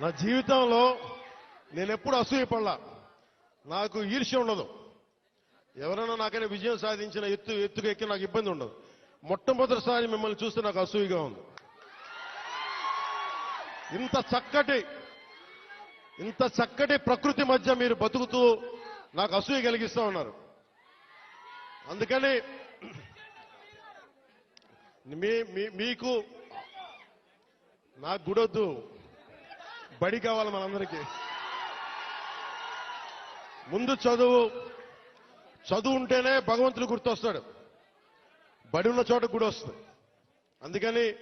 నా జీవితంలో నేను ఎప్పుడు అసూయపడలా నాకు ఈర్ష్య ఉండదు. ఎవరైనా నాకైనా విజయం సాధించిన ఎత్తు ఎత్తుకు ఎక్కి నాకు ఇబ్బంది ఉండదు. మొట్టమొదటిసారి మిమ్మల్ని చూస్తే నాకు అసూయగా ఉంది. ఇంత చక్కటి ఇంత చక్కటి ప్రకృతి మధ్య మీరు బతుకుతూ నాకు అసూయ కలిగిస్తూ ఉన్నారు. అందుకని మీ మీ- మీకు నాకు గుడొద్దు. బడి కావాలి మనందరికీ. ముందు చదువు. చదువు ఉంటేనే భగవంతుడు గుర్తొస్తాడు. బడి ఉన్న చోట గుడి వస్తుంది. అందుకని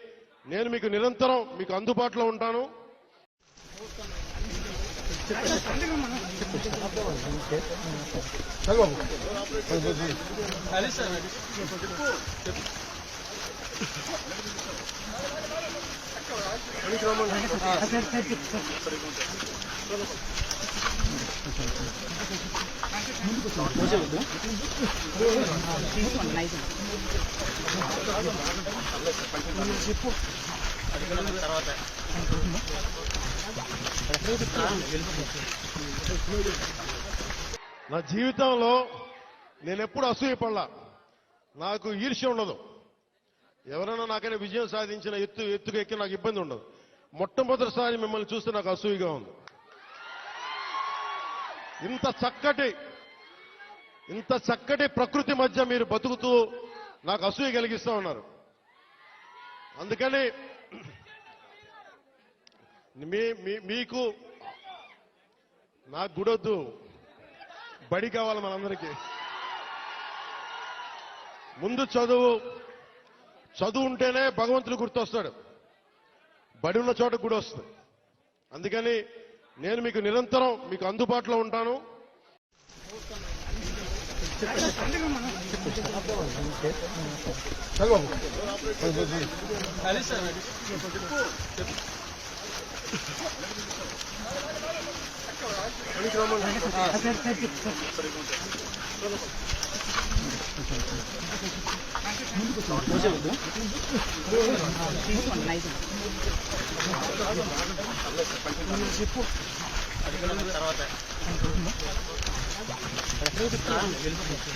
నేను మీకు నిరంతరం మీకు అందుబాటులో ఉంటాను. నా జీవితంలో నేను ఎప్పుడు అసూయపడలా. నాకు ఈర్ష్య ఉండదు. ఎవరైనా నాకైనా విజయం సాధించిన ఎత్తు ఎత్తుకు ఎక్కి నాకు ఇబ్బంది ఉండదు. మొట్టమొదటిసారి మిమ్మల్ని చూస్తే నాకు అసూయిగా ఉంది. ఇంత చక్కటి ఇంత చక్కటి ప్రకృతి మధ్య మీరు బతుకుతూ నాకు అసూయ కలిగిస్తూ ఉన్నారు. అందుకని మీ మీ- మీకు నాకు గుడొద్దు. బడి కావాలి మనందరికీ. ముందు చదువు చదువు ఉంటేనే భగవంతుడు గుర్తొస్తాడు. బడి ఉన్న చోట కూడా వస్తుంది. అందుకని నేను మీకు నిరంతరం మీకు అందుబాటులో ఉంటాను. చెప్పు తర్వాత వెళ్ళిపోతుంది